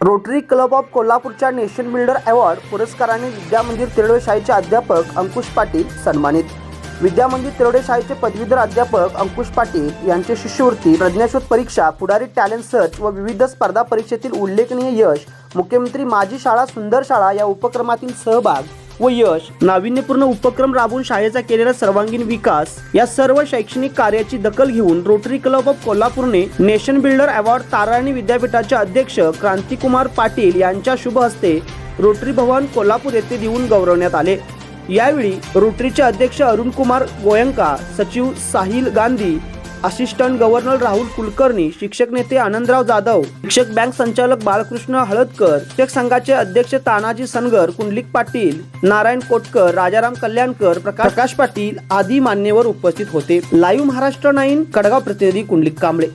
Rotary Club of कोल्हापूरच्या nation builder award पुरस्काराने विद्यामंदिर तिरडे शाळेचे अध्यापक अंकुश पाटील सन्मानित. विद्यामंदिर तिरडे शाळेचे पदवीधर अध्यापक अंकुश पाटील यांचे शिष्यवृत्ती प्रज्ञाशोध परीक्षा पुढारी टॅलेंट सर्च व विविध स्पर्धा परीक्षेतील उल्लेखनीय यश मुख्यमंत्री माझी शाळा सुंदर शाळा या उपक्रमातील सहभाग व यश नाविन्यपूर्ण उपक्रम राबवून शाळेचा केलेला सर्वांगीण विकास या सर्व शैक्षणिक कार्याची दखल घेऊन रोटरी क्लब ऑफ कोल्हापूरने नेशन बिल्डर अवॉर्ड ताराणी विद्यापीठाचे अध्यक्ष क्रांतिकुमार पाटील यांच्या शुभ हस्ते रोटरी भवन कोल्हापूर येथे देऊन गौरवण्यात आले. यावेळी रोटरीचे अध्यक्ष अरुण कुमार गोयंका सचिव साहिल गांधी असिस्टंट गव्हर्नर राहुल कुलकर्णी शिक्षक नेते आनंदराव जाधव शिक्षक बँक संचालक बाळकृष्ण हळदकर शिक्षक संघाचे अध्यक्ष तानाजी सनगर कुंडलिक पाटील नारायण कोटकर राजाराम कल्याणकर प्रकाश प्रकाश पाटील आदी मान्यवर उपस्थित होते. लाईव्ह महाराष्ट्र नाईन कडगाव प्रतिनिधी कुंडलिक कांबळे.